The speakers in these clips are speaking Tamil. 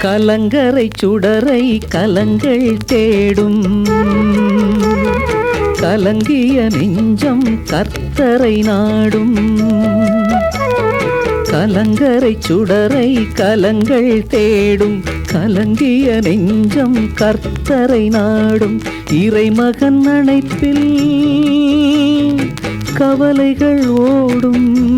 கலங்கரை சுடரை கலங்கள் தேடும். கலங்கிய நெஞ்சம் கர்த்தரை நாடும். கலங்கரை சுடரை கலங்கள் தேடும். கலங்கிய நெஞ்சம் கர்த்தரை நாடும். இறைமகன் அணைப்பில் கவலைகள் ஓடும்.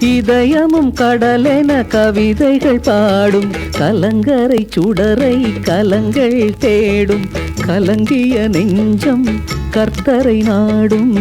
இதயமும் கடலென கவிதைகள் பாடும். கலங்கரை சுடரை கலங்கள் தேடும். கலங்கிய நெஞ்சம் கர்த்தரை நாடும்.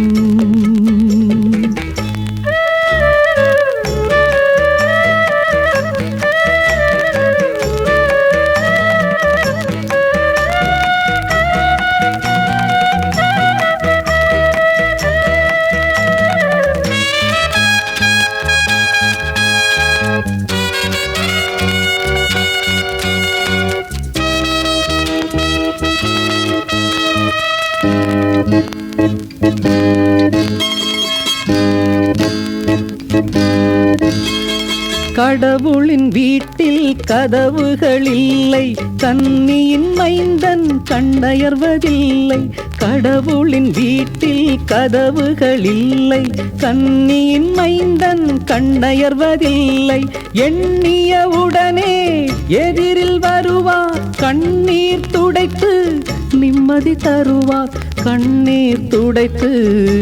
கடவுளின் வீட்டில் கதவுகள் இல்லை கன்னியின் மைந்தன் கண்டயர்வதில்லை. கடவுளின் வீட்டில் கதவுகள் இல்லை கன்னியின் மைந்தன் கண்டயர்வதில்லை. எண்ணிய உடனே எதிரில் வருவார். கண்ணீர் துடைத்து நிம்மதி தருவார். கண்ணீர் துடைத்து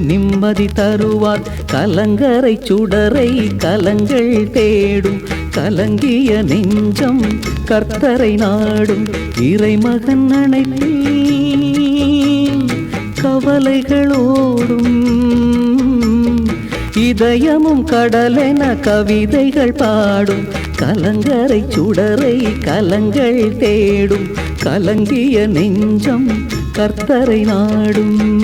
நிம்மதி தருவார். கலங்கரை சுடரை கலங்கள் தேடும். கலங்கிய நெஞ்சம் கர்த்தரை நாடும். இறைமகன் அணைப்பில் கவலைகளோடும். இதயமும் கடலென கவிதைகள் பாடும். கலங்கரை சுடரை கலங்கள் தேடும். கலங்கிய நெஞ்சம் கர்த்தரை நாடும்.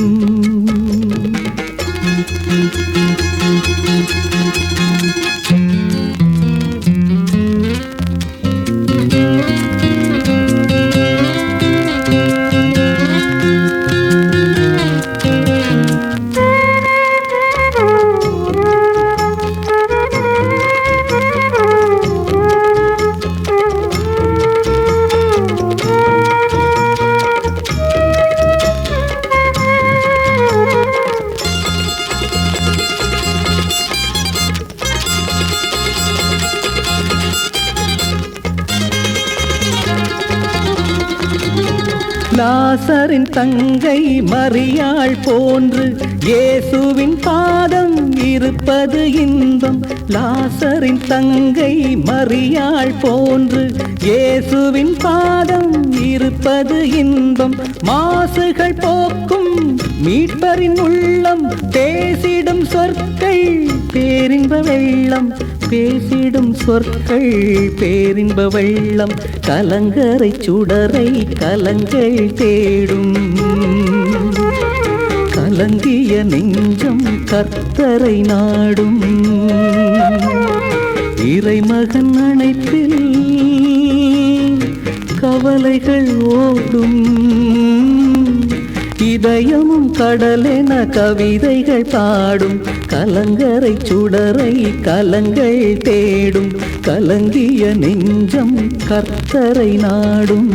லாசரின் தங்கை மரியாள் போன்று இயேசுவின் பாதம் இருப்பது இன்பம். லாசரின் தங்கை மரியாள் போன்று இயேசுவின் பாதம் இருப்பது இன்பம். மாசுகள் போக்கும் மீட்பரின் உள்ளம் பேசிடும் சொற்கள் பேரின்ப வெள்ளம். பேசிடும் சொற்கள் பேரின்ப வெள்ளம் கலங்கரை சுடரை கலங்கள் தேடும். கலங்கிய நெஞ்சம் கர்த்தரை நாடும். இறைமகன் அணைப்பில் கவலைகள் ஓடும். இதயமும் கடலென கவிதைகள் பாடும். கலங்கரை சுடரை கலங்கள் தேடும். கலங்கிய நெஞ்சம் கர்த்தரை நாடும்.